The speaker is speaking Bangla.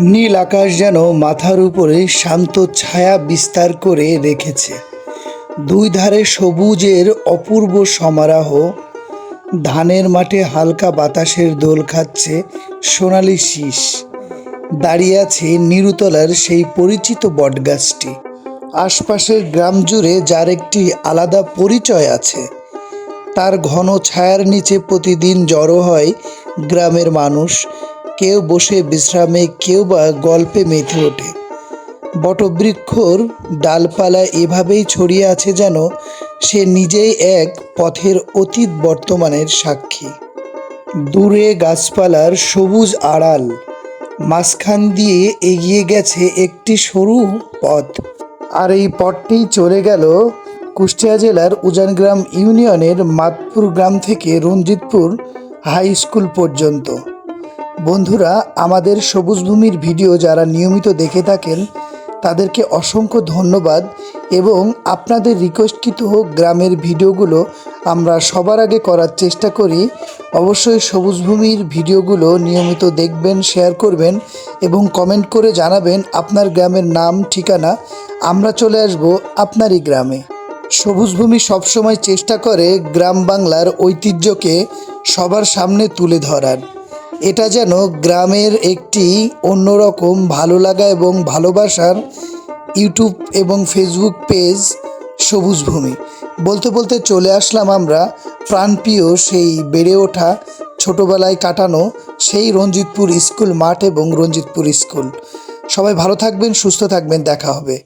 নীল আকাশ যেন মাথার উপরে শান্ত ছায়া বিস্তার করে রেখেছে। দুই ধারে সবুজের অপূর্ব সমারোহ। ধানের মাঠে হালকা বাতাসের দোল খাচ্ছে সোনালি শীষ। দাঁড়িয়ে আছে নিরুতলার সেই পরিচিত বটগাছটি। আশপাশের গ্রাম জুড়ে যার একটি আলাদা পরিচয় আছে। তার ঘন ছায়ার নিচে প্রতিদিন জড়ো হয় গ্রামের মানুষ। কেউ বসে বিশ্রামে, কেউ বা গল্পে মেতে ওঠে। বটবৃক্ষর ডালপালা এভাবেই ছড়িয়ে আছে যেন সে নিজেই এক পথের অতীত বর্তমানের সাক্ষী। দূরে গাছপালার সবুজ আড়াল, মাঝখান দিয়ে এগিয়ে গেছে একটি সরু পথ। আর এই পথটি চলে গেল কুষ্টিয়া জেলার উজানগ্রাম ইউনিয়নের মাতপুর গ্রাম থেকে রঞ্জিতপুর হাই স্কুল পর্যন্ত। বন্ধুরা, আমাদের সবুজ ভূমির ভিডিও যারা নিয়মিত দেখে থাকেন, তাদেরকে অসংখ্য ধন্যবাদ এবং আপনাদের রিকোয়েস্টকৃত গ্রামের ভিডিওগুলো আমরা সবার আগে করার চেষ্টা করি। অবশ্যই সবুজ ভূমির ভিডিওগুলো নিয়মিত দেখবেন, শেয়ার করবেন এবং কমেন্ট করে জানাবেন আপনার গ্রামের নাম, ঠিকানা। আমরা চলে আসব আপনারই গ্রামে। সবুজ ভূমি সবসময় চেষ্টা করে গ্রাম বাংলার ঐতিহ্যকে সবার সামনে তুলে ধরার। এটা যেন গ্রামের একটি অন্যরকম ভালো লাগা এবং ভালোবাসার ইউটিউব এবং ফেসবুক পেজ সবুজ ভূমি বলতে বলতে চলে আসলাম আমরা প্রাণপ্রিয় সেই বেড়ে ওঠা ছোটোবেলায় কাটানো সেই রঞ্জিতপুর স্কুল, মাঠ এবং রঞ্জিতপুর স্কুল। সবাই ভালো থাকবেন, সুস্থ থাকবেন, দেখা হবে।